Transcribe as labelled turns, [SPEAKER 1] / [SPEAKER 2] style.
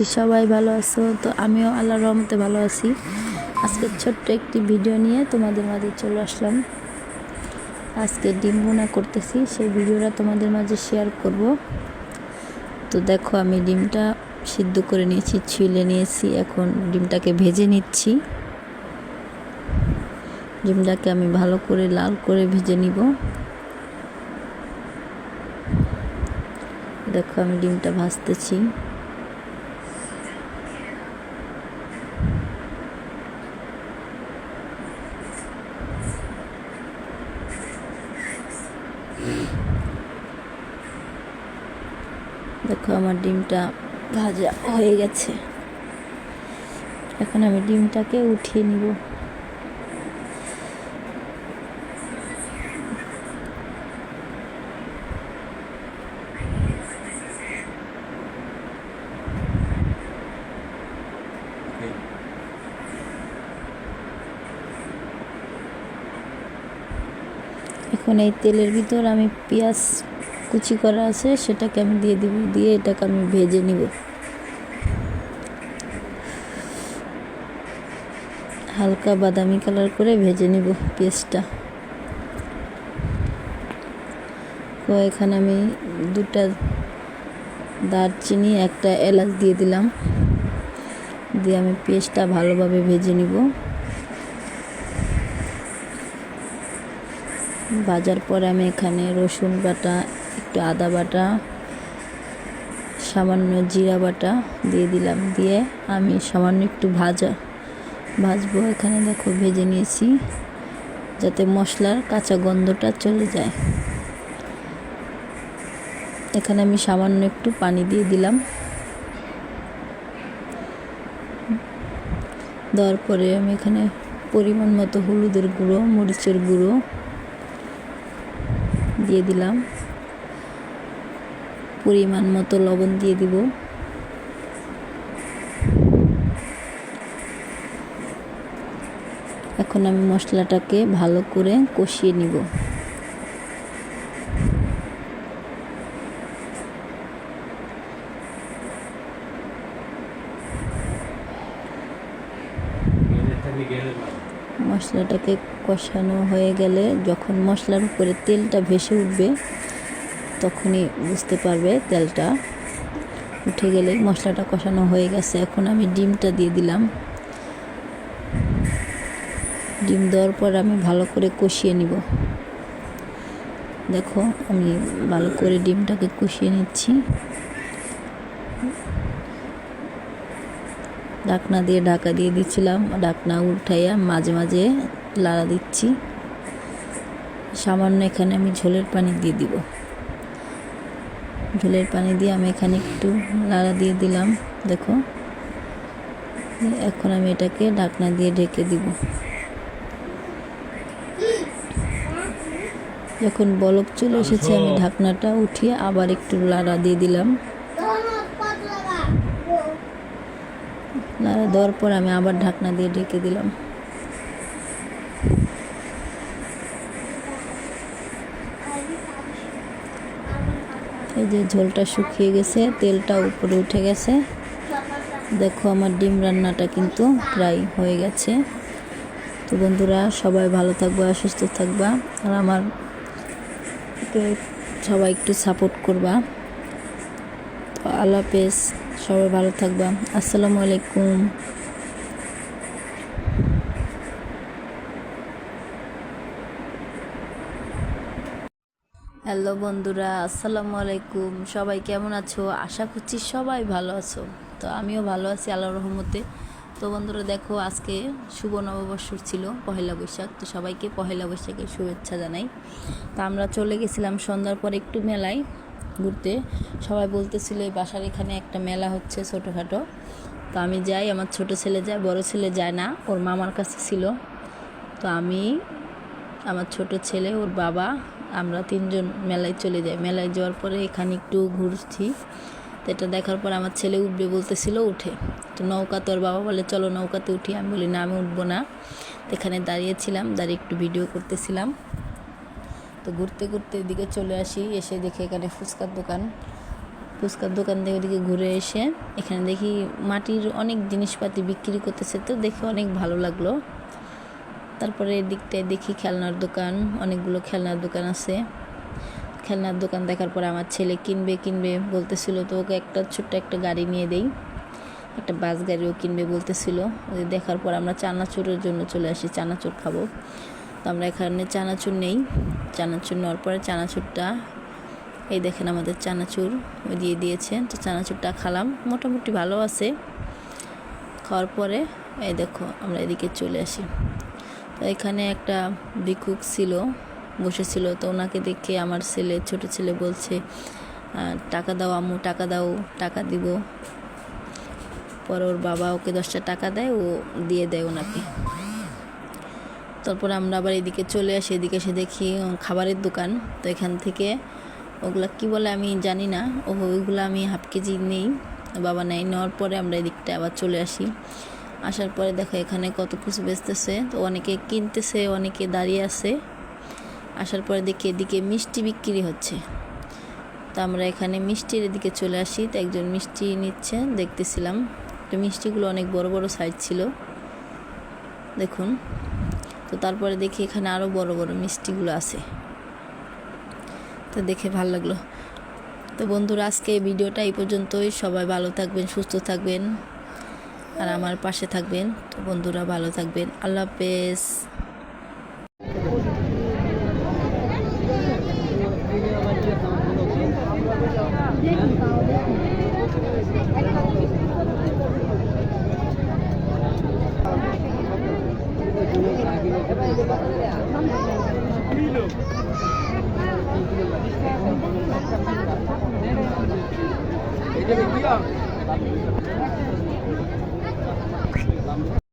[SPEAKER 1] করছি সবাই ভালো আছো? তো আমিও আল্লাহর রহমতে ভালো আছি। আজকে ছোট্ট একটি ভিডিও নিয়ে তোমাদের মাঝে চলে আসলাম। আজকে ডিম বোনা করতেছি, সেই ভিডিওটা তোমাদের মাঝে শেয়ার করব। তো দেখো, আমি ডিমটা সিদ্ধ করে নিয়েছি, ছুলে নিয়েছি, এখন ডিমটাকে ভেজে নিচ্ছি। ডিমটাকে আমি ভালো করে লাল করে ভেজে নিব। দেখো, আমি ডিমটা ভাজতেছি। দেখো আমার ডিমটা ভাজা হয়ে গেছে। এখন আমি ডিমটাকে উঠিয়ে নিব। এখন এই তেলের ভিতর আমি পেঁয়াজ কুচি করা আছে, সেটাকে আমি দিয়ে দিব, দিয়ে এটাকে আমি ভেজে নিব। হালকা বাদামি কালার করে ভেজে নিব পেঁয়াজটা। তো এখানে আমি দুটা দারচিনি, একটা এলাচ দিয়ে দিলাম। দিয়ে আমি পেঁয়াজটা ভালোভাবে ভেজে নিব। ভাজার পরে আমি এখানে রসুন বাটা, একটু আদা বাটা, সামান্য জিরা বাটা দিয়ে দিলাম। দিয়ে আমি সামান্য একটু ভাজা, ভাজবো। এখানে দেখো ভেজে নিয়েছি, যাতে মশলার কাঁচা গন্ধটা চলে যায়। এখানে আমি সামান্য একটু পানি দিয়ে দিলাম। দেওয়ার পরে আমি এখানে পরিমাণ মতো হলুদের গুঁড়ো, মরিচের গুঁড়ো দিয়ে দিলাম। পরিমাণ মতো লবণ দিয়ে দিব। এখন আমি মশলাটাকে ভালো করে কষিয়ে নিব। মশলাটাকে কষানো হয়ে গেলে যখন মশলার উপরে তেলটা ভেসে উঠবে, তখনই বুঝতে পারবে তেলটা উঠে গেলে মশলাটা কষানো হয়ে গেছে। এখন আমি ডিমটা দিয়ে দিলাম। ডিম দেওয়ার পর আমি ভালো করে কষিয়ে নিব। দেখো, আমি ভালো করে ডিমটাকে কষিয়ে নিচ্ছি। ঢাকনা দিয়ে ঢাকা দিয়ে দিচ্ছিলাম ডাকনা উঠাইয়া মাঝে মাঝে লাড়া দিচ্ছি। সামান্য এখানে আমি ঝোলের পানি দিয়ে দিব। ঝোলের পানি দিয়ে আমি এখানে একটু লাড়া দিয়ে দিলাম দেখো। এখন আমি এটাকে ঢাকনা দিয়ে ঢেকে দিব। যখন বলক চলে এসেছে আমি ঢাকনাটা উঠিয়ে আবার একটু লাড়া দিয়ে দিলাম। দেওয়ার পর আমি আবার ঢাকনা দিয়ে ঢেকে দিলাম। এই যে ঝোলটা শুকিয়ে গেছে, তেলটা উপরে উঠে গেছে। দেখো আমার ডিম রান্নাটা কিন্তু প্রায় হয়ে গেছে। তো বন্ধুরা, সবাই ভালো থাকবা, সুস্থ থাকবা। আর আমার সবাই একটু সাপোর্ট করবা। আল্লাহ হাফেজ, সবাই ভালো থাকবা আসসালামু আলাইকুম। হ্যালো বন্ধুরা, আসসালামু আলাইকুম। সবাই কেমন আছো? আশা করছি সবাই ভালো আছো। তো আমিও ভালো আছি আল্লাহ রহমতে। তো বন্ধুরা, দেখো আজকে শুভ নববর্ষর ছিল, পহেলা বৈশাখ। তো সবাইকে পহেলা বৈশাখের শুভেচ্ছা জানাই। তো আমরা চলে গেছিলাম সন্ধ্যার পর একটু মেলায়। ঘুরতে। সবাই বলতেছিল, এই বাসার এখানে একটা মেলা হচ্ছে ছোটোখাটো। তো আমি যাই, আমার ছোট ছেলে যায়, বড় ছেলে যায় না, ওর মামার কাছে ছিল। তো আমি, আমার ছোট ছেলে, ওর বাবা, আমরা তিনজন মেলায় চলে যাই। মেলায় যাওয়ার পরে এখানে একটু ঘুরছি। তো এটা দেখার পর আমার ছেলে উঠবে বলতেছিল, উঠে। তো নৌকা তোর বাবা বলে, চলো নৌকাতে উঠি। আমি বলি, না, আমি উঠবো না। এখানে দাঁড়িয়েছিলাম, দাঁড়িয়ে একটু ভিডিও করতেছিলাম। ঘুরতে ঘুরতে এদিকে চলে আসি, এসে দেখে এখানে ফুচকার দোকান। ফুচকার দোকান থেকে ওদিকে ঘুরে এসে এখানে দেখি মাটির অনেক জিনিসপাতি বিক্রি করতেছে তো দেখে অনেক ভালো লাগল। তারপরে এদিকটায় দেখি খেলনার দোকান, অনেকগুলো খেলনার দোকান আছে। খেলনার দোকান দেখার পর আমার ছেলে কিনবে কিনবে বলতেছিল, তো ওকে একটা ছোট্ট একটা গাড়ি নিয়ে দেই। একটা বাস গাড়িও কিনবে বলতেছিল। ওই দেখার পর আমরা চানাচুরের জন্য চলে আসি, চানাচুর খাব। তো আমরা এখানে চানাচুর নেই। চানাচুর নেওয়ার পরে চানাচুরটা, এই দেখেন আমাদের চানাচুর দিয়ে দিয়েছে। তো চানাচুরটা খালাম, মোটামুটি ভালো আছে। খাওয়ার পরে, এই দেখো, আমরা এদিকে চলে আসি। তো এখানে একটা ভিক্ষুক ছিল, বসেছিল। তো ওনাকে দেখে আমার ছেলে, ছোট ছেলে বলছে টাকা দাও আম্মু, টাকা দাও, টাকা দিব। পর ওর বাবা ওকে দশটা টাকা দেয়, ও দিয়ে দেয় ওনাকে। তারপর আমরা আবার এদিকে চলে আসি, এদিকে এসে দেখি খাবারের দোকান। তো এখান থেকে ওগুলা কি বলে আমি জানি না। ও ওইগুলো আমি হাফ কেজি নেই, বাবা নেই নেওয়ার পরে আমরা এদিকটা আবার চলে আসি। আসার পরে দেখো এখানে কত কিছু বেচতেছে। তো অনেকে কিনতেছে, অনেকে দাঁড়িয়ে আছে। আসার পরে দেখি এদিকে মিষ্টি বিক্রি হচ্ছে। তো আমরা এখানে মিষ্টির এদিকে চলে আসি। তো একজন মিষ্টি নিচ্ছে, দেখতেছিলাম। তো মিষ্টিগুলো অনেক বড় বড় সাইজ ছিল। দেখুন। তো তারপরে দেখি এখানে আরও বড় বড় মিষ্টিগুলো আছে। তো দেখে ভালো লাগল। তো বন্ধুরা, আজকে এই ভিডিওটা এই পর্যন্তই। সবাই ভালো থাকবেন, সুস্থ থাকবেন, আর আমার পাশে থাকবেন। তো বন্ধুরা, ভালো থাকবেন। আল্লাহ হাফেজ।
[SPEAKER 2] এটা কি